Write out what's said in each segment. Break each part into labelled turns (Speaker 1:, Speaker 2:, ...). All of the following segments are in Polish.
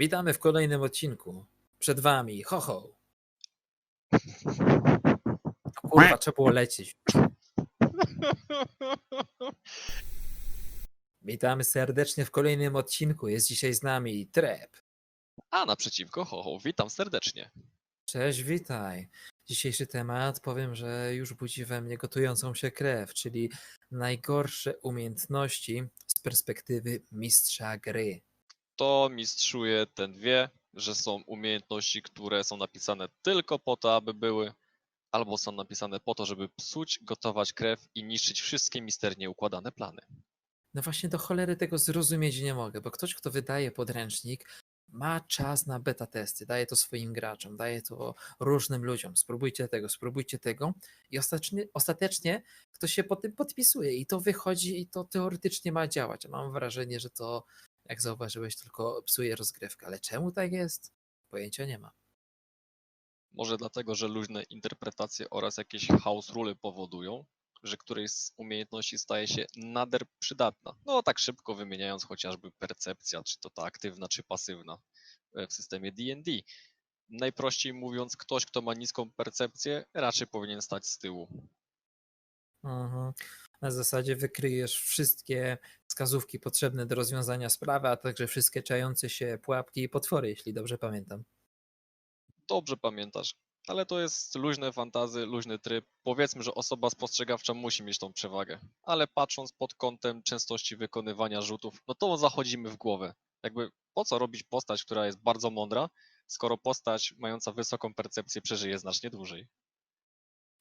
Speaker 1: Witamy w kolejnym odcinku. Przed wami, ho ho. O Kurwa, trzeba było lecieć. Witamy serdecznie w kolejnym odcinku. Jest dzisiaj z nami Trep.
Speaker 2: A naprzeciwko, ho, ho, witam serdecznie.
Speaker 1: Cześć, witaj. Dzisiejszy temat powiem, że już budzi we mnie gotującą się krew, czyli najgorsze umiejętności z perspektywy mistrza gry.
Speaker 2: To mistrzuje ten wie, że są umiejętności, które są napisane tylko po to, aby były, albo są napisane po to, żeby psuć, gotować krew i niszczyć wszystkie misternie układane plany.
Speaker 1: No właśnie do cholery tego zrozumieć nie mogę, bo ktoś, kto wydaje podręcznik, ma czas na beta testy, daje to swoim graczom, daje to różnym ludziom. Spróbujcie tego, spróbujcie tego i ostatecznie, ostatecznie ktoś się po tym podpisuje i to wychodzi i to teoretycznie ma działać. Mam wrażenie, że to, jak zauważyłeś, tylko psuje rozgrywkę. Ale czemu tak jest? Pojęcia nie ma.
Speaker 2: Może dlatego, że luźne interpretacje oraz jakieś house rule powodują, że którejś z umiejętności staje się nader przydatna. No tak szybko wymieniając chociażby percepcja, czy to ta aktywna, czy pasywna e, w systemie D&D. Najprościej mówiąc, ktoś, kto ma niską percepcję, raczej powinien stać z tyłu.
Speaker 1: Mhm. Na zasadzie wykryjesz wszystkie wskazówki potrzebne do rozwiązania sprawy, a także wszystkie czające się pułapki i potwory, jeśli dobrze pamiętam.
Speaker 2: Dobrze pamiętasz. Ale to jest luźne fantazy, luźny tryb. Powiedzmy, że osoba spostrzegawcza musi mieć tą przewagę. Ale patrząc pod kątem częstości wykonywania rzutów, no to zachodzimy w głowę. Jakby po co robić postać, która jest bardzo mądra, skoro postać mająca wysoką percepcję przeżyje znacznie dłużej.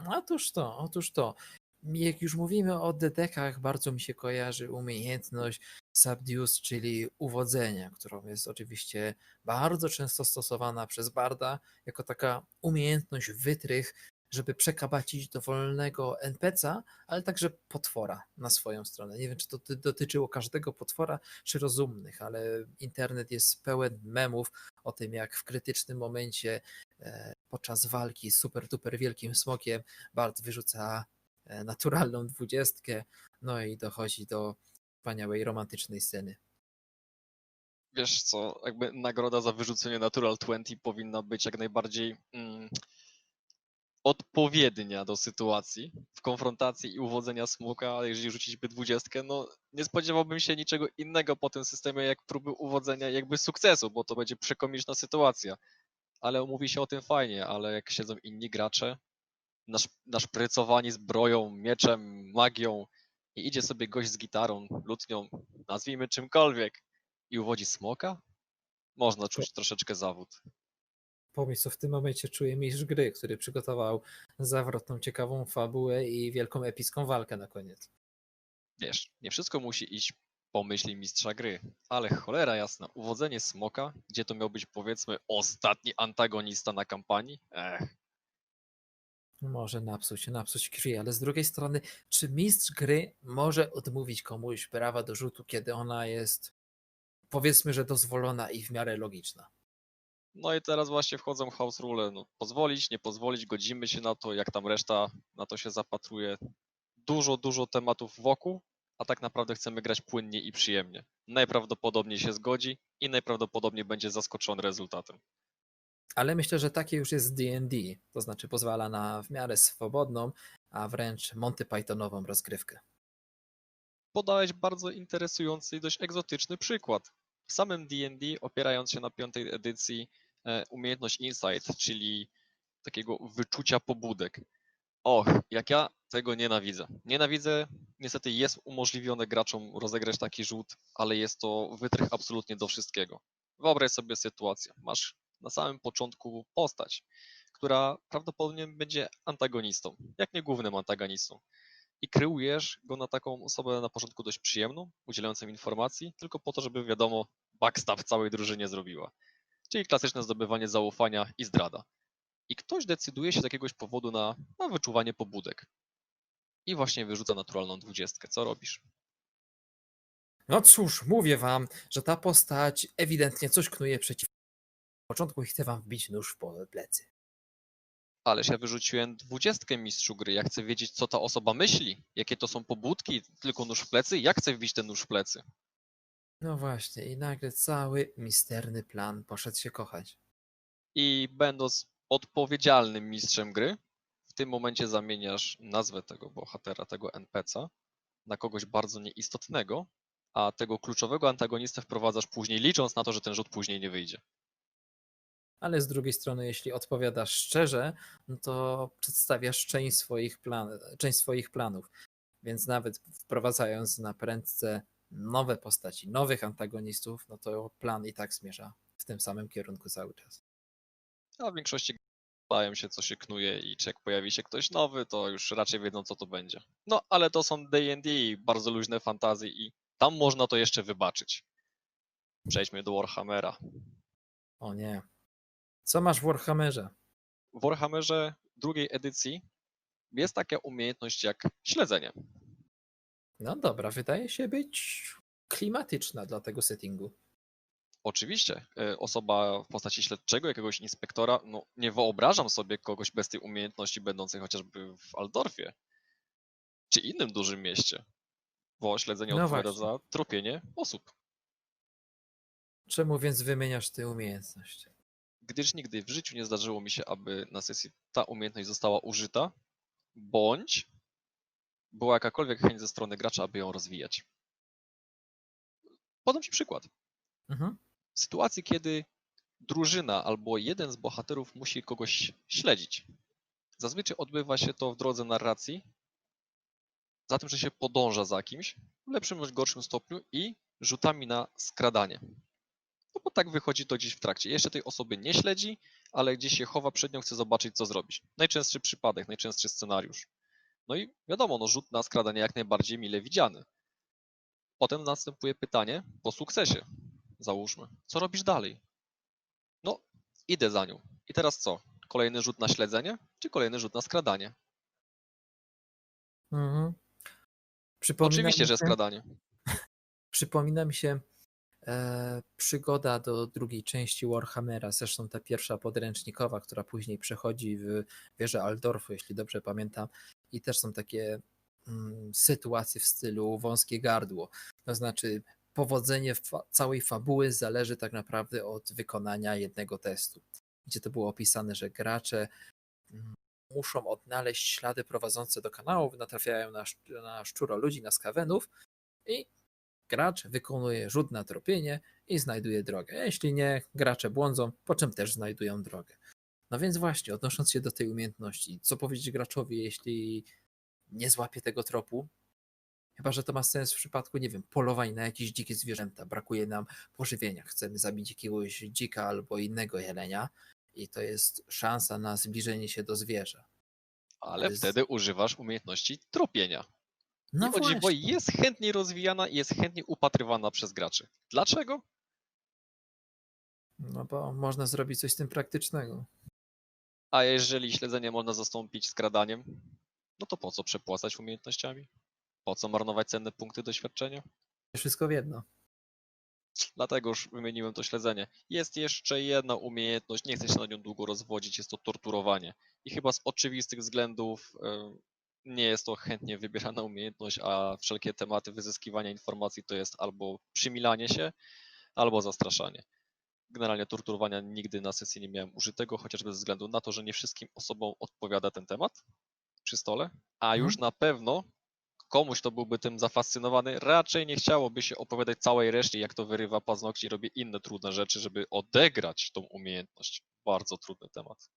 Speaker 1: Otóż to, otóż to. Jak już mówimy o dedekach, bardzo mi się kojarzy umiejętność Subduce, czyli uwodzenia, którą jest oczywiście bardzo często stosowana przez Barda jako taka umiejętność wytrych, żeby przekabacić dowolnego NPC'a, ale także potwora na swoją stronę. Nie wiem, czy to ty- dotyczyło każdego potwora, czy rozumnych, ale internet jest pełen memów o tym, jak w krytycznym momencie e, podczas walki z super duper wielkim smokiem Bart wyrzuca naturalną dwudziestkę, no i dochodzi do wspaniałej romantycznej sceny.
Speaker 2: Wiesz co, jakby nagroda za wyrzucenie Natural 20 powinna być jak najbardziej mm, odpowiednia do sytuacji w konfrontacji i uwodzenia smoka, ale jeżeli rzucić by dwudziestkę, no nie spodziewałbym się niczego innego po tym systemie jak próby uwodzenia jakby sukcesu, bo to będzie przekomiczna sytuacja. Ale mówi się o tym fajnie, ale jak siedzą inni gracze, nasz, naszprycowani zbroją, mieczem, magią i idzie sobie gość z gitarą, lutnią, nazwijmy czymkolwiek i uwodzi smoka, można czuć troszeczkę zawód.
Speaker 1: Pomyśl, co w tym momencie czuje mistrz gry, który przygotował zawrotną, ciekawą fabułę i wielką epicką walkę na koniec.
Speaker 2: Wiesz, nie wszystko musi iść po myśli mistrza gry, ale cholera jasna, uwodzenie smoka, gdzie to miał być powiedzmy ostatni antagonista na kampanii? Ech,
Speaker 1: Może napsuć, napsuć krwi, ale z drugiej strony, czy mistrz gry może odmówić komuś prawa do rzutu, kiedy ona jest, powiedzmy, że dozwolona i w miarę logiczna?
Speaker 2: No i teraz właśnie wchodzą house rule, no pozwolić, nie pozwolić, godzimy się na to, jak tam reszta na to się zapatruje. Dużo, dużo tematów wokół, a tak naprawdę chcemy grać płynnie i przyjemnie. Najprawdopodobniej się zgodzi i najprawdopodobniej będzie zaskoczony rezultatem.
Speaker 1: Ale myślę, że takie już jest D&D, to znaczy pozwala na w miarę swobodną, a wręcz Monty Pythonową rozgrywkę.
Speaker 2: podałeś bardzo interesujący i dość egzotyczny przykład. W samym D&D, opierając się na piątej edycji, e, umiejętność Insight, czyli takiego wyczucia pobudek. Och, jak ja tego nienawidzę. Nienawidzę, niestety jest umożliwione graczom rozegrać taki rzut, ale jest to wytrych absolutnie do wszystkiego. Wyobraź sobie sytuację. Masz na samym początku postać, która prawdopodobnie będzie antagonistą, jak nie głównym antagonistą i kreujesz go na taką osobę na początku dość przyjemną, udzielającą informacji, tylko po to, żeby wiadomo, backstab całej drużynie zrobiła. Czyli klasyczne zdobywanie zaufania i zdrada. I ktoś decyduje się z jakiegoś powodu na, na wyczuwanie pobudek. I właśnie wyrzuca naturalną dwudziestkę. Co robisz?
Speaker 1: No cóż, mówię wam, że ta postać ewidentnie coś knuje przeciw początku i chce wam wbić nóż w po- plecy.
Speaker 2: Ależ ja wyrzuciłem dwudziestkę mistrzu gry. Ja chcę wiedzieć, co ta osoba myśli, jakie to są pobudki, tylko nóż w plecy. Jak chcę wbić ten nóż w plecy?
Speaker 1: No właśnie, i nagle cały misterny plan poszedł się kochać.
Speaker 2: I będąc odpowiedzialnym mistrzem gry, w tym momencie zamieniasz nazwę tego bohatera, tego NPC-a na kogoś bardzo nieistotnego, a tego kluczowego antagonistę wprowadzasz później, licząc na to, że ten rzut później nie wyjdzie.
Speaker 1: Ale z drugiej strony, jeśli odpowiadasz szczerze, no to przedstawiasz część swoich, plan, część swoich planów. Więc nawet wprowadzając na prędce nowe postaci, nowych antagonistów, no to plan i tak zmierza w tym samym kierunku cały czas.
Speaker 2: A w większości bają się, co się knuje i czy jak pojawi się ktoś nowy, to już raczej wiedzą, co to będzie. No, ale to są D&D, bardzo luźne fantazy i tam można to jeszcze wybaczyć. Przejdźmy do Warhammera.
Speaker 1: O nie. Co masz w Warhammerze?
Speaker 2: W Warhammerze drugiej edycji jest taka umiejętność jak śledzenie.
Speaker 1: No dobra, wydaje się być klimatyczna dla tego settingu.
Speaker 2: Oczywiście, e, osoba w postaci śledczego, jakiegoś inspektora, no nie wyobrażam sobie kogoś bez tej umiejętności będącej chociażby w Aldorfie czy innym dużym mieście, bo śledzenie
Speaker 1: No
Speaker 2: odpowiada
Speaker 1: właśnie.
Speaker 2: za tropienie osób.
Speaker 1: Czemu więc wymieniasz tę umiejętność?
Speaker 2: Gdyż nigdy w życiu nie zdarzyło mi się, aby na sesji ta umiejętność została użyta, bądź była jakakolwiek chęć ze strony gracza, aby ją rozwijać. Podam Ci przykład.
Speaker 1: Mhm.
Speaker 2: w sytuacji, kiedy drużyna albo jeden z bohaterów musi kogoś śledzić. Zazwyczaj odbywa się to w drodze narracji, za tym, że się podąża za kimś w lepszym bądź gorszym stopniu i rzutami na skradanie. Bo tak wychodzi to gdzieś w trakcie. Jeszcze tej osoby nie śledzi, ale gdzieś się chowa przed nią, chce zobaczyć, co zrobić. Najczęstszy przypadek, najczęstszy scenariusz. No i wiadomo, no rzut na skradanie jak najbardziej mile widziany. Potem następuje pytanie po sukcesie załóżmy. Co robisz dalej? No, idę za nią. I teraz co? Kolejny rzut na śledzenie, czy kolejny rzut na skradanie?
Speaker 1: Mhm.
Speaker 2: Oczywiście, że skradanie.
Speaker 1: Przypomina mi się przygoda do drugiej części Warhammera, zresztą ta pierwsza podręcznikowa, która później przechodzi w wieżę Aldorfu, jeśli dobrze pamiętam. I też są takie mm, sytuacje w stylu wąskie gardło. To znaczy, powodzenie fa- całej fabuły zależy tak naprawdę od wykonania jednego testu. Gdzie to było opisane, że gracze mm, muszą odnaleźć ślady prowadzące do kanałów, natrafiają na, na szczuro ludzi, na skawenów i gracz wykonuje rzut na tropienie i znajduje drogę. Jeśli nie, gracze błądzą, po czym też znajdują drogę. No więc właśnie, odnosząc się do tej umiejętności, co powiedzieć graczowi, jeśli nie złapie tego tropu? Chyba, że to ma sens w przypadku, nie wiem, polowań na jakieś dzikie zwierzęta. Brakuje nam pożywienia. Chcemy zabić jakiegoś dzika albo innego jelenia i to jest szansa na zbliżenie się do zwierza.
Speaker 2: Ale
Speaker 1: jest-
Speaker 2: wtedy używasz umiejętności tropienia.
Speaker 1: No
Speaker 2: I o dziwo
Speaker 1: właśnie.
Speaker 2: jest chętniej rozwijana i jest chętniej upatrywana przez graczy. Dlaczego?
Speaker 1: No bo można zrobić coś z tym praktycznego.
Speaker 2: A jeżeli śledzenie można zastąpić skradaniem, no to po co przepłacać umiejętnościami? Po co marnować cenne punkty doświadczenia?
Speaker 1: Wszystko w jedno.
Speaker 2: Dlatego już wymieniłem to śledzenie. Jest jeszcze jedna umiejętność, nie chcę się na nią długo rozwodzić, jest to torturowanie. I chyba z oczywistych względów nie jest to chętnie wybierana umiejętność, a wszelkie tematy wyzyskiwania informacji to jest albo przymilanie się, albo zastraszanie. Generalnie torturowania nigdy na sesji nie miałem użytego, chociażby ze względu na to, że nie wszystkim osobom odpowiada ten temat przy stole, a już na pewno komuś, kto byłby tym zafascynowany, raczej nie chciałoby się opowiadać całej reszcie, jak to wyrywa paznokcie i robi inne trudne rzeczy, żeby odegrać tą umiejętność. Bardzo trudny temat.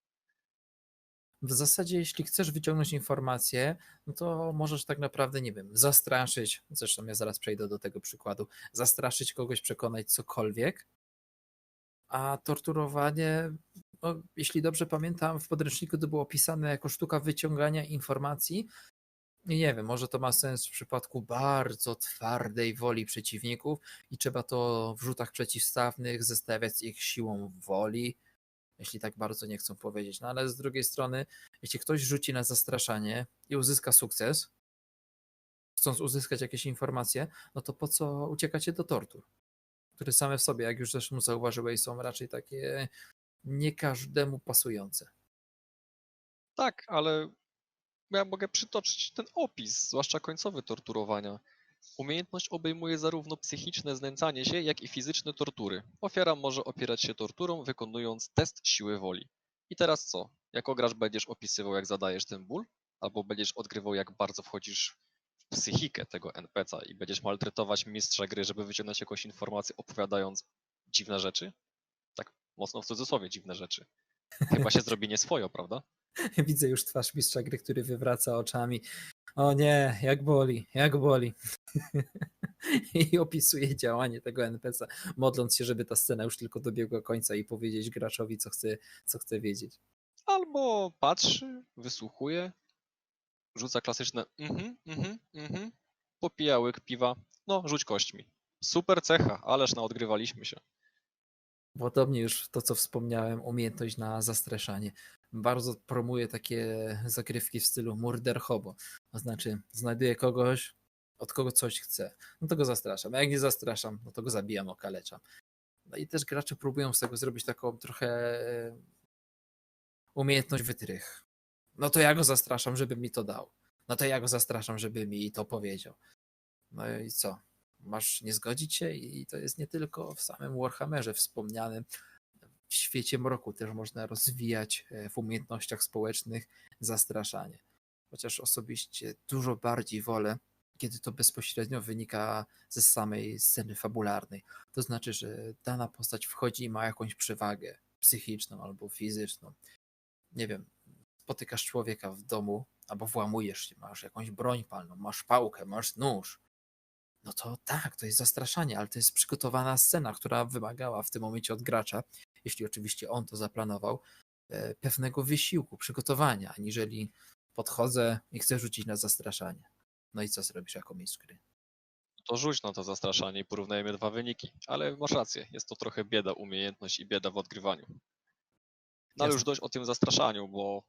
Speaker 1: W zasadzie, jeśli chcesz wyciągnąć informację, no to możesz tak naprawdę, nie wiem, zastraszyć, zresztą ja zaraz przejdę do tego przykładu, zastraszyć kogoś, przekonać cokolwiek, a torturowanie, no, jeśli dobrze pamiętam, w podręczniku to było opisane jako sztuka wyciągania informacji. I nie wiem, może to ma sens w przypadku bardzo twardej woli przeciwników i trzeba to w rzutach przeciwstawnych zestawiać z ich siłą woli, jeśli tak bardzo nie chcą powiedzieć. No ale z drugiej strony, jeśli ktoś rzuci na zastraszanie i uzyska sukces, chcąc uzyskać jakieś informacje, no to po co uciekacie do tortur? Które same w sobie, jak już zresztą zauważyłeś, są raczej takie nie każdemu pasujące.
Speaker 2: Tak, ale ja mogę przytoczyć ten opis, zwłaszcza końcowy torturowania. Umiejętność obejmuje zarówno psychiczne znęcanie się, jak i fizyczne tortury. Ofiara może opierać się torturą, wykonując test siły woli. I teraz co? Jako gracz będziesz opisywał, jak zadajesz ten ból? Albo będziesz odgrywał, jak bardzo wchodzisz w psychikę tego NPC-a i będziesz maltretować mistrza gry, żeby wyciągnąć jakąś informację, opowiadając dziwne rzeczy? Tak mocno w cudzysłowie dziwne rzeczy. Chyba się zrobi nieswojo, prawda?
Speaker 1: Widzę już twarz mistrza gry, który wywraca oczami. O nie, jak boli, jak boli. I opisuje działanie tego NPC, modląc się, żeby ta scena już tylko dobiegła końca i powiedzieć graczowi, co chce, co chce wiedzieć.
Speaker 2: Albo patrzy, wysłuchuje, rzuca klasyczne mhm, mhm, mhm, popija łyk piwa, no rzuć kośćmi. Super cecha, ależ naodgrywaliśmy się.
Speaker 1: Podobnie już to, co wspomniałem, umiejętność na zastraszanie. Bardzo promuję takie zagrywki w stylu murder hobo. To znaczy, znajduję kogoś, od kogo coś chcę, no to go zastraszam. A jak nie zastraszam, no to go zabijam, okaleczam. No i też gracze próbują z tego zrobić taką trochę e, umiejętność wytrych. No to ja go zastraszam, żeby mi to dał. No to ja go zastraszam, żeby mi to powiedział. No i co? Masz nie zgodzić się? I to jest nie tylko w samym Warhammerze wspomnianym. W świecie mroku też można rozwijać e, w umiejętnościach społecznych zastraszanie. Chociaż osobiście dużo bardziej wolę, kiedy to bezpośrednio wynika ze samej sceny fabularnej. To znaczy, że dana postać wchodzi i ma jakąś przewagę psychiczną albo fizyczną. Nie wiem, spotykasz człowieka w domu albo włamujesz się, masz jakąś broń palną, masz pałkę, masz nóż. No to tak, to jest zastraszanie, ale to jest przygotowana scena, która wymagała w tym momencie od gracza, jeśli oczywiście on to zaplanował, e, pewnego wysiłku, przygotowania, aniżeli podchodzę i chcę rzucić na zastraszanie. No i co zrobisz jako mistrz gry?
Speaker 2: To rzuć na to zastraszanie i porównajmy dwa wyniki. Ale masz rację, jest to trochę bieda umiejętność i bieda w odgrywaniu. No ale już dość o tym zastraszaniu, bo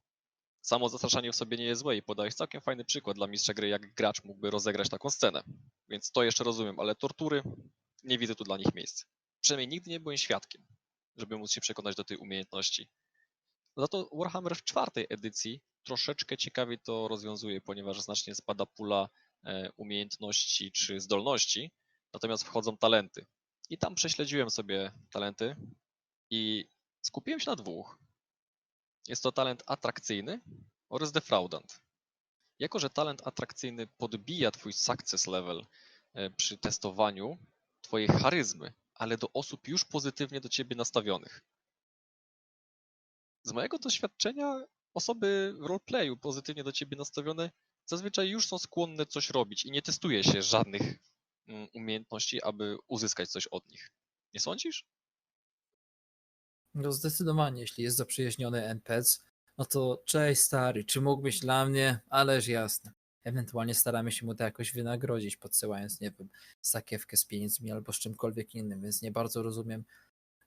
Speaker 2: samo zastraszanie w sobie nie jest złe i podałeś całkiem fajny przykład dla mistrza gry, jak gracz mógłby rozegrać taką scenę. Więc to jeszcze rozumiem, ale tortury nie widzę tu dla nich miejsc. Przynajmniej nigdy nie byłem świadkiem, żeby móc się przekonać do tej umiejętności. Za to Warhammer w czwartej edycji troszeczkę ciekawie to rozwiązuje, ponieważ znacznie spada pula e, umiejętności czy zdolności, natomiast wchodzą talenty. I tam prześledziłem sobie talenty i skupiłem się na dwóch. Jest to talent atrakcyjny oraz defraudant. Jako, że talent atrakcyjny podbija twój success level e, przy testowaniu twojej charyzmy, ale do osób już pozytywnie do ciebie nastawionych. Z mojego doświadczenia osoby w roleplayu pozytywnie do ciebie nastawione zazwyczaj już są skłonne coś robić i nie testuje się żadnych mm, umiejętności, aby uzyskać coś od nich. Nie sądzisz?
Speaker 1: No zdecydowanie, jeśli jest zaprzyjaźniony NPC, no to cześć stary, czy mógłbyś dla mnie? Ależ jasne. Ewentualnie staramy się mu to jakoś wynagrodzić, podsyłając, nie wiem, sakiewkę z pieniędzmi albo z czymkolwiek innym, więc nie bardzo rozumiem,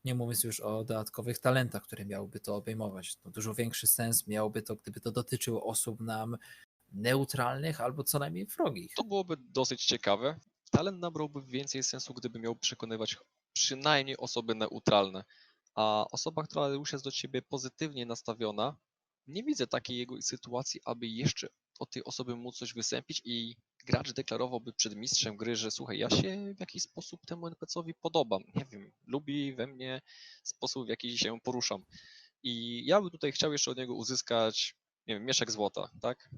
Speaker 1: nie mówiąc już o dodatkowych talentach, które miałyby to obejmować. No, dużo większy sens miałoby to, gdyby to dotyczyło osób nam neutralnych albo co najmniej wrogich.
Speaker 2: To byłoby dosyć ciekawe. Talent nabrałby więcej sensu, gdyby miał przekonywać przynajmniej osoby neutralne. A osoba, która już jest do ciebie pozytywnie nastawiona, nie widzę takiej jego sytuacji, aby jeszcze od tej osoby móc coś wysępić i gracz deklarowałby przed mistrzem gry, że słuchaj, ja się w jakiś sposób temu NPC-owi podobam. Nie wiem, lubi we mnie sposób, w jaki się poruszam. I ja bym tutaj chciał jeszcze od niego uzyskać, nie wiem, mieszek złota, tak?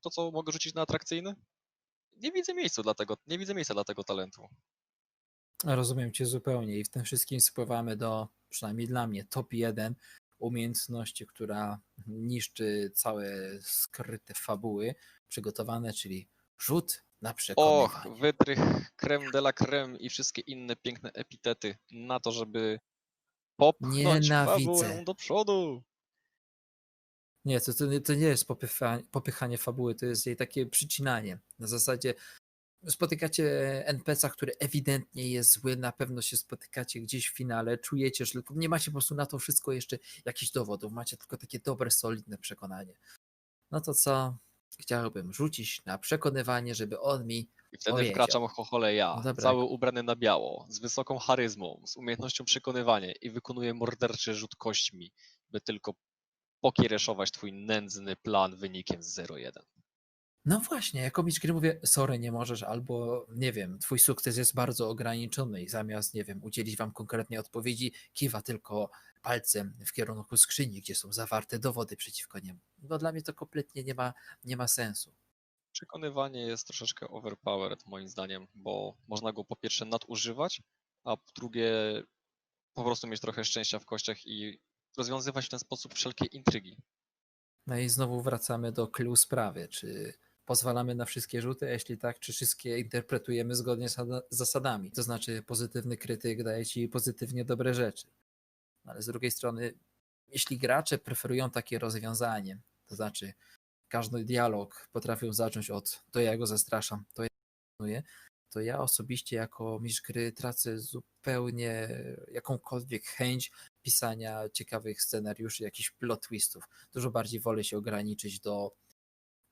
Speaker 2: To, co mogę rzucić na atrakcyjny? Nie widzę miejsca dla tego, nie widzę miejsca dla tego talentu.
Speaker 1: Rozumiem cię zupełnie i w tym wszystkim spływamy do, przynajmniej dla mnie, top 1 umiejętności, która niszczy całe skryte fabuły przygotowane, czyli rzut na
Speaker 2: Och,
Speaker 1: przekonywanie.
Speaker 2: wytrych, creme de la creme i wszystkie inne piękne epitety na to, żeby popchnąć
Speaker 1: Nienawidzę.
Speaker 2: fabułę do przodu.
Speaker 1: Nie, to, to, nie- to nie jest popycha, popychanie fabuły, to jest jej takie przycinanie. Na zasadzie spotykacie NPC-a, który ewidentnie jest zły, na pewno się spotykacie gdzieś w finale, czujecie, że tylko nie macie po prostu na to wszystko jeszcze jakichś dowodów, macie tylko takie dobre, solidne przekonanie. No to co? Chciałbym rzucić na przekonywanie, żeby on mi
Speaker 2: I wtedy
Speaker 1: Powiedział.
Speaker 2: wkraczam chochole ja,
Speaker 1: No
Speaker 2: cały ubrany na biało, z wysoką charyzmą, z umiejętnością przekonywania i wykonuję morderczy rzut kośćmi, by tylko pokiereszować twój nędzny plan wynikiem z 0-1.
Speaker 1: No właśnie, jako mistrz gry mówię, sorry, nie możesz, albo nie wiem, twój sukces jest bardzo ograniczony i zamiast, nie wiem, udzielić wam konkretnej odpowiedzi, kiwa tylko palcem w kierunku skrzyni, gdzie są zawarte dowody przeciwko niemu. No dla mnie to kompletnie nie ma, nie ma sensu.
Speaker 2: Przekonywanie jest troszeczkę overpowered moim zdaniem, bo można go po pierwsze nadużywać, a po drugie po prostu mieć trochę szczęścia w kościach i rozwiązywać w ten sposób wszelkie intrygi.
Speaker 1: No i znowu wracamy do clue sprawy, czy pozwalamy na wszystkie rzuty, a jeśli tak, czy wszystkie interpretujemy zgodnie z zasada- zasadami. To znaczy pozytywny krytyk daje ci pozytywnie dobre rzeczy. No ale z drugiej strony, jeśli gracze preferują takie rozwiązanie, to znaczy każdy dialog potrafią zacząć od to ja go zastraszam, to ja planuję, to ja osobiście jako mistrz gry tracę zupełnie jakąkolwiek chęć pisania ciekawych scenariuszy, jakichś plot twistów. Dużo bardziej wolę się ograniczyć do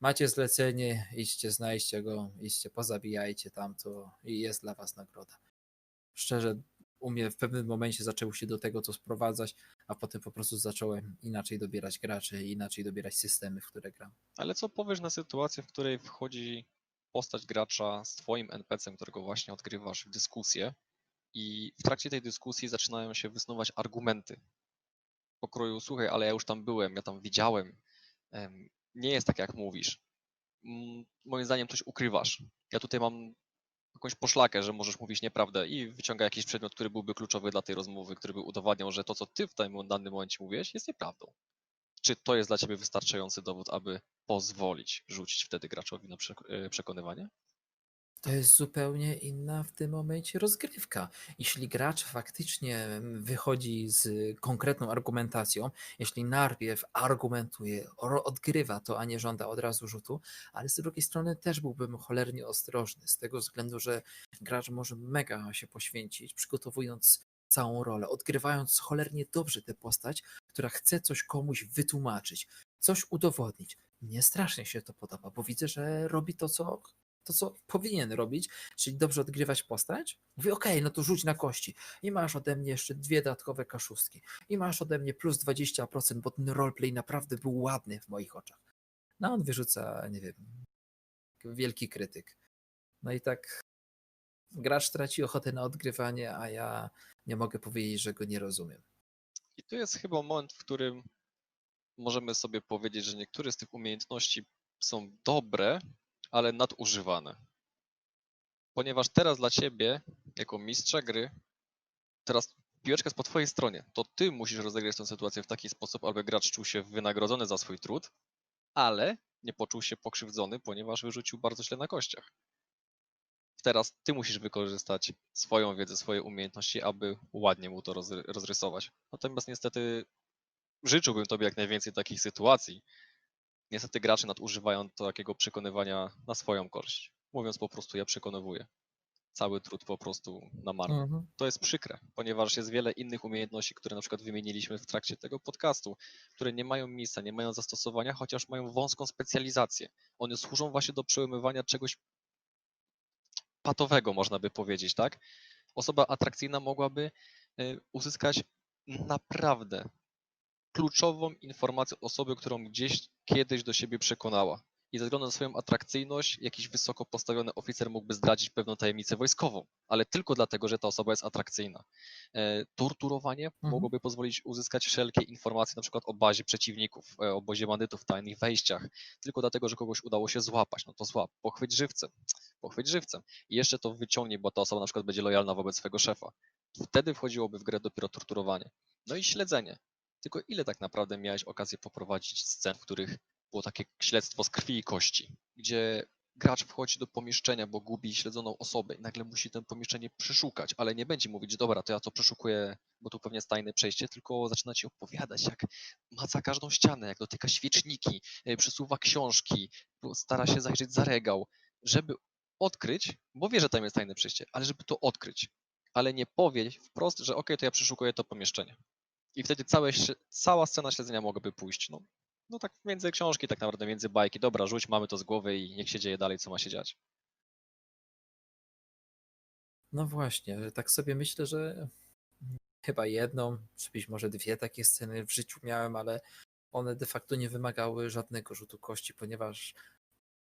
Speaker 1: macie zlecenie, idźcie, znajdźcie go, idźcie, pozabijajcie tamto i jest dla was nagroda. Szczerze, u mnie w pewnym momencie zaczęło się do tego to sprowadzać, a potem po prostu zacząłem inaczej dobierać graczy inaczej dobierać systemy, w które gram.
Speaker 2: Ale co powiesz na sytuację, w której wchodzi postać gracza z twoim NPC-em, którego właśnie odgrywasz w dyskusję i w trakcie tej dyskusji zaczynają się wysnuwać argumenty pokroju, słuchaj, ale ja już tam byłem, ja tam widziałem, em, nie jest tak jak mówisz. Mm, Moim zdaniem coś ukrywasz. Ja tutaj mam jakąś poszlakę, że możesz mówić nieprawdę i wyciąga jakiś przedmiot, który byłby kluczowy dla tej rozmowy, który by udowadniał, że to, co ty w tym danym momencie mówiłeś, jest nieprawdą. Czy to jest dla ciebie wystarczający dowód, aby pozwolić rzucić wtedy graczowi na e, przekonywanie?
Speaker 1: To jest zupełnie inna w tym momencie rozgrywka. Jeśli gracz faktycznie wychodzi z konkretną argumentacją, jeśli najpierw argumentuje, odgrywa to, a nie żąda od razu rzutu, ale z drugiej strony też byłbym cholernie ostrożny, z tego względu, że gracz może mega się poświęcić, przygotowując całą rolę, odgrywając cholernie dobrze tę postać, która chce coś komuś wytłumaczyć, coś udowodnić. Mnie strasznie się to podoba, bo widzę, że robi to, co to, co powinien robić, czyli dobrze odgrywać postać. Mówi, okej, no to rzuć na kości. I masz ode mnie jeszcze dwie dodatkowe kaszustki. I masz ode mnie plus 20%, bo ten roleplay naprawdę był ładny w moich oczach. No on wyrzuca, nie wiem, wielki krytyk. No i tak gracz traci ochotę na odgrywanie, a ja nie mogę powiedzieć, że go nie rozumiem.
Speaker 2: I tu jest chyba moment, w którym możemy sobie powiedzieć, że niektóre z tych umiejętności są dobre, ale nadużywane. Ponieważ teraz dla ciebie, jako mistrza gry, teraz piłeczka jest po twojej stronie. To ty musisz rozegrać tę sytuację w taki sposób, aby gracz czuł się wynagrodzony za swój trud, ale nie poczuł się pokrzywdzony, ponieważ wyrzucił bardzo źle na kościach. Teraz ty musisz wykorzystać swoją wiedzę, swoje umiejętności, aby ładnie mu to rozry- rozrysować. Natomiast niestety życzyłbym tobie jak najwięcej takich sytuacji. Niestety gracze nadużywają takiego przekonywania na swoją korzyść. Mówiąc po prostu, ja przekonywuję. Cały trud po prostu na marne. To jest przykre, ponieważ jest wiele innych umiejętności, które na przykład wymieniliśmy w trakcie tego podcastu, które nie mają miejsca, nie mają zastosowania, chociaż mają wąską specjalizację. One służą właśnie do przełamywania czegoś patowego, można by powiedzieć, tak? Osoba atrakcyjna mogłaby y, uzyskać naprawdę kluczową informację od osoby, którą gdzieś kiedyś do siebie przekonała. I ze względu na swoją atrakcyjność, jakiś wysoko postawiony oficer mógłby zdradzić pewną tajemnicę wojskową, ale tylko dlatego, że ta osoba jest atrakcyjna. E, torturowanie mogłoby pozwolić uzyskać wszelkie informacje, na przykład o bazie przeciwników, e, o obozie bandytów, tajnych wejściach, tylko dlatego, że kogoś udało się złapać. No to złap, pochwyć żywcem, pochwyć żywcem. I jeszcze to wyciągnie, bo ta osoba na przykład będzie lojalna wobec swojego szefa. Wtedy wchodziłoby w grę dopiero torturowanie. No i śledzenie. Tylko ile tak naprawdę miałeś okazję poprowadzić scen, w których było takie śledztwo z krwi i kości, gdzie gracz wchodzi do pomieszczenia, bo gubi śledzoną osobę i nagle musi to pomieszczenie przeszukać, ale nie będzie mówić, dobra, to ja to przeszukuję, bo tu pewnie jest tajne przejście, tylko zaczyna ci opowiadać, jak maca każdą ścianę, jak dotyka świeczniki, y, przesuwa książki, stara się zajrzeć za regał, żeby odkryć, bo wie, że tam jest tajne przejście, ale żeby to odkryć, ale nie powie wprost, że okej, to ja przeszukuję to pomieszczenie. I wtedy całe, cała scena śledzenia mogłaby pójść. No, no tak między książki, tak naprawdę między bajki. Dobra, rzuć, mamy to z głowy i niech się dzieje dalej, co ma się dziać.
Speaker 1: No właśnie, tak sobie myślę, że chyba jedną, czy być może dwie takie sceny w życiu miałem, ale one de facto nie wymagały żadnego rzutu kości, ponieważ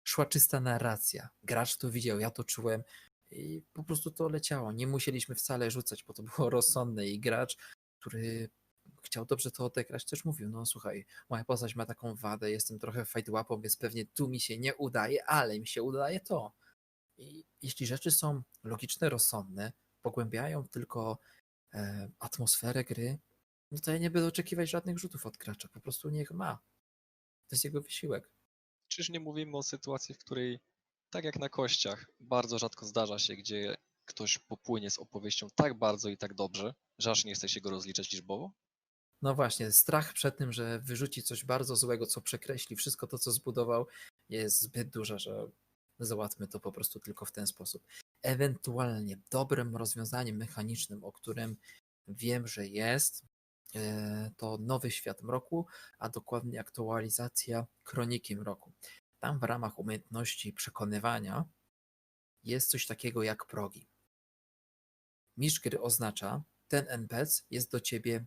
Speaker 1: szła czysta narracja. Gracz to widział, ja to czułem i po prostu to leciało. Nie musieliśmy wcale rzucać, bo to było rozsądne i gracz, który chciał dobrze to odegrać, też mówił, no słuchaj, moja postać ma taką wadę, jestem trochę fajtłapą, więc pewnie tu mi się nie udaje, ale mi się udaje to. I jeśli rzeczy są logiczne, rozsądne, pogłębiają tylko e, atmosferę gry, no to ja nie będę oczekiwać żadnych rzutów od gracza, po prostu niech ma. To jest jego wysiłek.
Speaker 2: Czyż nie mówimy o sytuacji, w której, tak jak na kościach, bardzo rzadko zdarza się, gdzie ktoś popłynie z opowieścią tak bardzo i tak dobrze, że aż nie chce się go rozliczać liczbowo?
Speaker 1: No właśnie, strach przed tym, że wyrzuci coś bardzo złego, co przekreśli wszystko to, co zbudował, jest zbyt duża, że załatwmy to po prostu tylko w ten sposób. Ewentualnie dobrym rozwiązaniem mechanicznym, o którym wiem, że jest, e, to Nowy Świat Mroku, a dokładnie aktualizacja Kroniki Mroku. Tam w ramach umiejętności przekonywania jest coś takiego jak progi. Mistrz oznacza, ten NPC jest do ciebie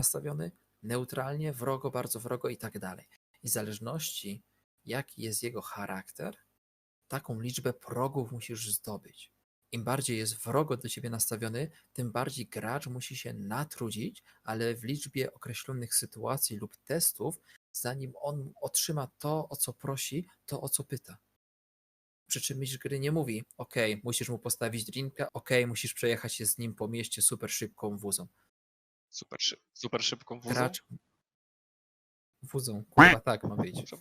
Speaker 1: nastawiony neutralnie, wrogo, bardzo wrogo i tak dalej. I w zależności jaki jest jego charakter, taką liczbę progów musisz zdobyć. Im bardziej jest wrogo do ciebie nastawiony, tym bardziej gracz musi się natrudzić, ale w liczbie określonych sytuacji lub testów, zanim on otrzyma to, o co prosi, to o co pyta. Przy czym mistrz gry nie mówi, ok, musisz mu postawić drinka, ok, musisz przejechać się z nim po mieście super szybką wózą.
Speaker 2: Super, szyb, super szybką wózą?
Speaker 1: Gracz wózą, kurwa tak ma być.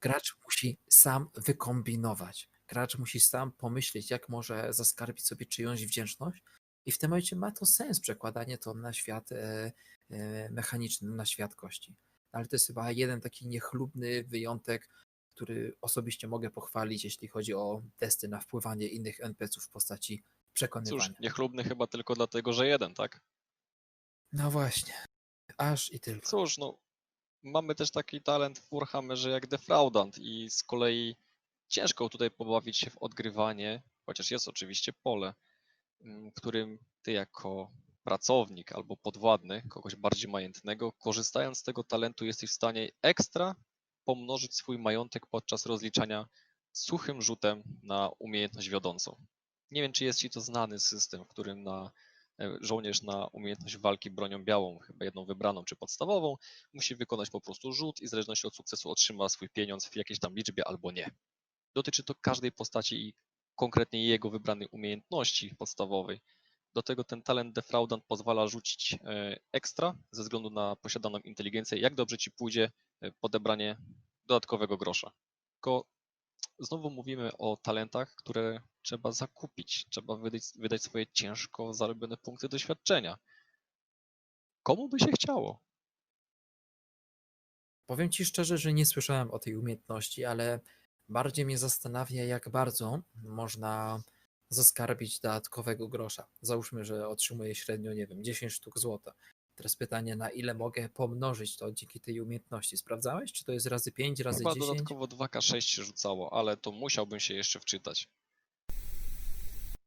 Speaker 1: Gracz musi sam wykombinować. Gracz musi sam pomyśleć, jak może zaskarbić sobie czyjąś wdzięczność. I w tym momencie ma to sens przekładanie to na świat e, e, mechaniczny, na świat kości. Ale to jest chyba jeden taki niechlubny wyjątek, który osobiście mogę pochwalić, jeśli chodzi o testy na wpływanie innych NPC-ów w postaci przekonywania.
Speaker 2: Cóż, niechlubny chyba tylko dlatego, że jeden, tak?
Speaker 1: No właśnie. Aż i tylko.
Speaker 2: Cóż, no, mamy też taki talent w Warhammerze jak Defraudant i z kolei ciężko tutaj pobawić się w odgrywanie, chociaż jest oczywiście pole, m, którym ty jako pracownik albo podwładny kogoś bardziej majętnego, korzystając z tego talentu jesteś w stanie ekstra pomnożyć swój majątek podczas rozliczania suchym rzutem na umiejętność wiodącą. Nie wiem, czy jest ci to znany system, w którym na żołnierz na umiejętność walki bronią białą, chyba jedną wybraną czy podstawową, musi wykonać po prostu rzut i w zależności od sukcesu otrzyma swój pieniądz w jakiejś tam liczbie albo nie. Dotyczy to każdej postaci i konkretnie jego wybranej umiejętności podstawowej. Do tego ten talent defraudant pozwala rzucić e, ekstra ze względu na posiadaną inteligencję, jak dobrze ci pójdzie e, podebranie dodatkowego grosza. Tylko znowu mówimy o talentach, które trzeba zakupić, trzeba wydać, wydać swoje ciężko zarobione punkty doświadczenia. Komu by się chciało?
Speaker 1: Powiem ci szczerze, że nie słyszałem o tej umiejętności, ale bardziej mnie zastanawia, jak bardzo można zaskarbić dodatkowego grosza. Załóżmy, że otrzymuję średnio, nie wiem, 10 sztuk złota. Teraz pytanie, na ile mogę pomnożyć to dzięki tej umiejętności? Sprawdzałeś? Czy to jest razy 5, razy
Speaker 2: Chyba
Speaker 1: 10?
Speaker 2: dodatkowo 2K6 się rzucało, ale to musiałbym się jeszcze wczytać.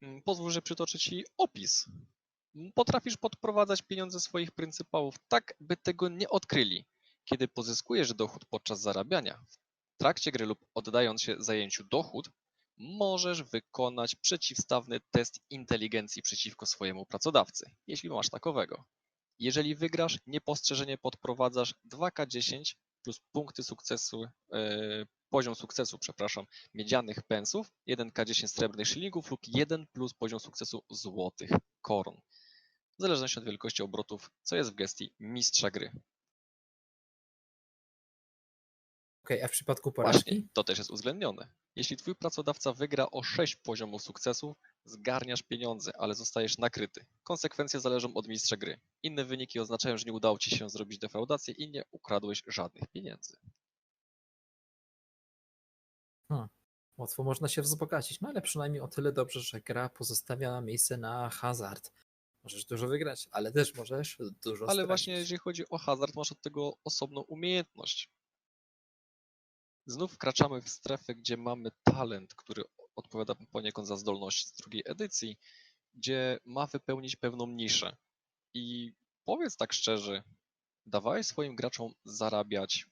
Speaker 2: Mm, Pozwól, że przytoczę Ci opis. Mm, Potrafisz podprowadzać pieniądze swoich pryncypałów tak, by tego nie odkryli. Kiedy pozyskujesz dochód podczas zarabiania, w trakcie gry lub oddając się zajęciu dochód, możesz wykonać przeciwstawny test inteligencji przeciwko swojemu pracodawcy, jeśli masz takowego. Jeżeli wygrasz, niepostrzeżenie podprowadzasz 2K10 plus punkty sukcesu, e, poziom sukcesu, przepraszam, miedzianych pensów, 1K10 srebrnych szylingów lub 1 plus poziom sukcesu złotych koron. W zależności od wielkości obrotów, co jest w gestii mistrza gry.
Speaker 1: Okej, a w przypadku
Speaker 2: Właśnie,
Speaker 1: porażki?
Speaker 2: to też jest uwzględnione. Jeśli twój pracodawca wygra o 6 poziomów sukcesu, zgarniasz pieniądze, ale zostajesz nakryty. Konsekwencje zależą od mistrza gry. Inne wyniki oznaczają, że nie udało ci się zrobić defraudację i nie ukradłeś żadnych pieniędzy.
Speaker 1: Łatwo można się wzbogacić, no ale przynajmniej o tyle dobrze, że gra pozostawia miejsce na hazard. Możesz dużo wygrać, ale też możesz dużo
Speaker 2: Ale
Speaker 1: stracić.
Speaker 2: właśnie jeżeli chodzi o hazard, masz od tego osobną umiejętność. Znów wkraczamy w strefę, gdzie mamy talent, który odpowiada poniekąd za zdolności z drugiej edycji, gdzie ma wypełnić pewną niszę. I powiedz tak szczerze, dawałeś swoim graczom zarabiać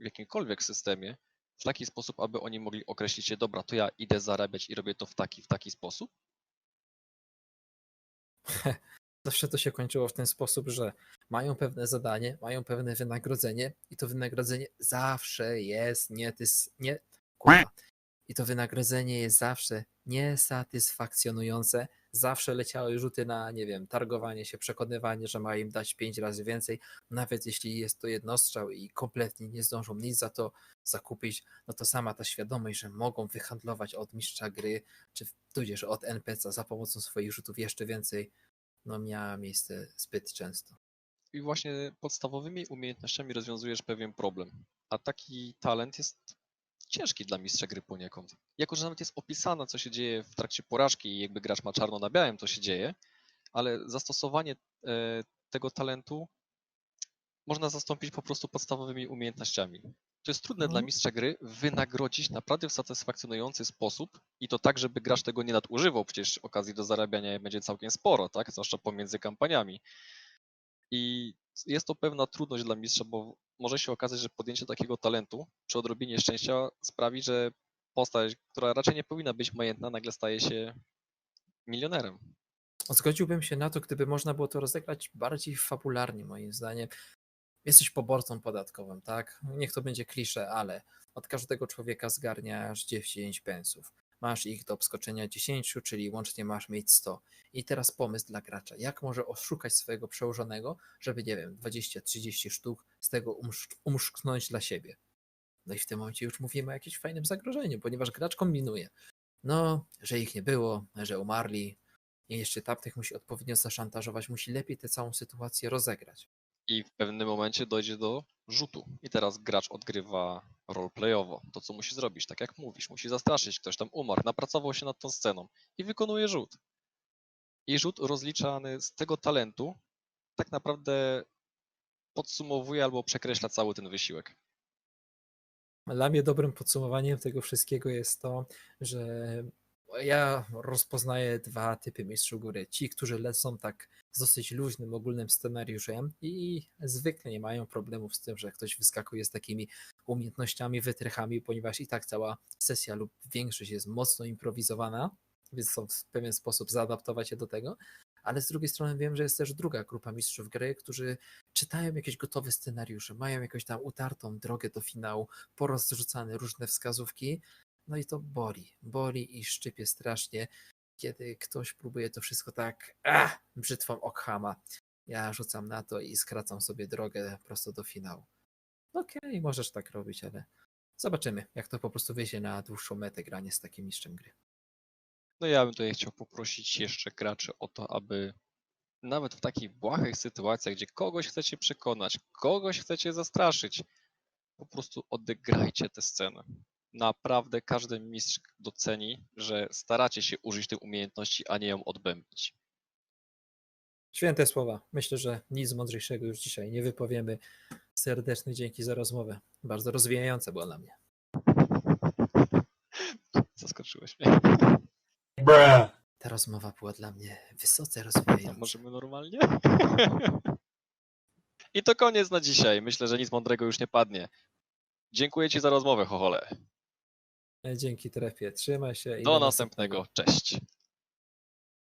Speaker 2: w jakimkolwiek systemie w taki sposób, aby oni mogli określić się, dobra, to ja idę zarabiać i robię to w taki, w taki sposób?
Speaker 1: Zawsze to się kończyło w ten sposób, że mają pewne zadanie, mają pewne wynagrodzenie i to wynagrodzenie zawsze jest nie... Kurwa. I to wynagrodzenie jest zawsze niesatysfakcjonujące. Zawsze leciały rzuty na, nie wiem, targowanie się, przekonywanie, że ma im dać pięć razy więcej. Nawet jeśli jest to jednostrzał i kompletnie nie zdążą nic za to zakupić, no to sama ta świadomość, że mogą wyhandlować od mistrza gry, czy tudzież od NPC za pomocą swoich rzutów jeszcze więcej, no miała miejsce zbyt często.
Speaker 2: I właśnie podstawowymi umiejętnościami rozwiązujesz pewien problem. A taki talent jest ciężki dla mistrza gry poniekąd. Jako, że nawet jest opisane, co się dzieje w trakcie porażki i jakby gracz ma czarno na białym, to się dzieje, ale zastosowanie e, tego talentu można zastąpić po prostu podstawowymi umiejętnościami. To jest trudne dla
Speaker 1: Mhm.
Speaker 2: mistrza gry wynagrodzić naprawdę w satysfakcjonujący sposób i to tak, żeby gracz tego nie nadużywał, przecież okazji do zarabiania będzie całkiem sporo, tak? Zwłaszcza pomiędzy kampaniami. I jest to pewna trudność dla mistrza, bo może się okazać, że podjęcie takiego talentu przy odrobinie szczęścia sprawi, że postać, która raczej nie powinna być majętna, nagle staje się milionerem.
Speaker 1: Zgodziłbym się na to, gdyby można było to rozegrać bardziej fabularnie, moim zdaniem. Jesteś poborcą podatkowym, tak? Niech to będzie klisze, ale od każdego człowieka zgarniasz 10 pensów. Masz ich do obskoczenia 10, czyli łącznie masz mieć 100. I teraz pomysł dla gracza. Jak może oszukać swojego przełożonego, żeby, nie wiem, 20-30 sztuk z tego umsz- umszknąć dla siebie? No i w tym momencie już mówimy o jakimś fajnym zagrożeniu, ponieważ gracz kombinuje. No, że ich nie było, że umarli, i jeszcze tamtych musi odpowiednio zaszantażować, musi lepiej tę całą sytuację rozegrać.
Speaker 2: I w pewnym momencie dojdzie do rzutu. I teraz gracz odgrywa roleplayowo to, co musi zrobić, tak jak mówisz. Musi zastraszyć, ktoś tam umarł, napracował się nad tą sceną i wykonuje rzut. I rzut rozliczany z tego talentu tak naprawdę podsumowuje albo przekreśla cały ten wysiłek.
Speaker 1: Dla mnie dobrym podsumowaniem tego wszystkiego jest to, że ja rozpoznaję dwa typy mistrzów góry. Ci, którzy lecą tak z dosyć luźnym, ogólnym scenariuszem i zwykle nie mają problemów z tym, że ktoś wyskakuje z takimi umiejętnościami, wytrychami, ponieważ i tak cała sesja lub większość jest mocno improwizowana, więc chcą w pewien sposób zaadaptować się do tego. Ale z drugiej strony wiem, że jest też druga grupa mistrzów gry, którzy czytają jakieś gotowe scenariusze, mają jakąś tam utartą drogę do finału, porozrzucane różne wskazówki, no i to boli, boli i szczypie strasznie, kiedy ktoś próbuje to wszystko tak ah, brzytwą Okhama. Ja rzucam na to i skracam sobie drogę prosto do finału. Okej, możesz tak robić, ale zobaczymy, jak to po prostu wyjdzie na dłuższą metę granie z takim mistrzem gry.
Speaker 2: No ja bym tutaj chciał poprosić jeszcze graczy o to, aby nawet w takich błahych sytuacjach, gdzie kogoś chcecie przekonać, kogoś chcecie zastraszyć, po prostu odegrajcie tę scenę. Naprawdę każdy mistrz doceni, że staracie się użyć tej umiejętności, a nie ją odbębnić.
Speaker 1: Święte słowa. Myślę, że nic mądrzejszego już dzisiaj nie wypowiemy. Serdeczne dzięki za rozmowę. Bardzo rozwijająca była dla mnie.
Speaker 2: Zaskoczyłeś mnie.
Speaker 3: Bruh.
Speaker 1: Ta rozmowa była dla mnie wysoce rozwijająca.
Speaker 2: Możemy normalnie? I to koniec na dzisiaj. Myślę, że nic mądrego już nie padnie. Dziękuję Ci za rozmowę, Chochole.
Speaker 1: Dzięki trefie. Trzymaj się. i
Speaker 2: Do następnego. Cześć.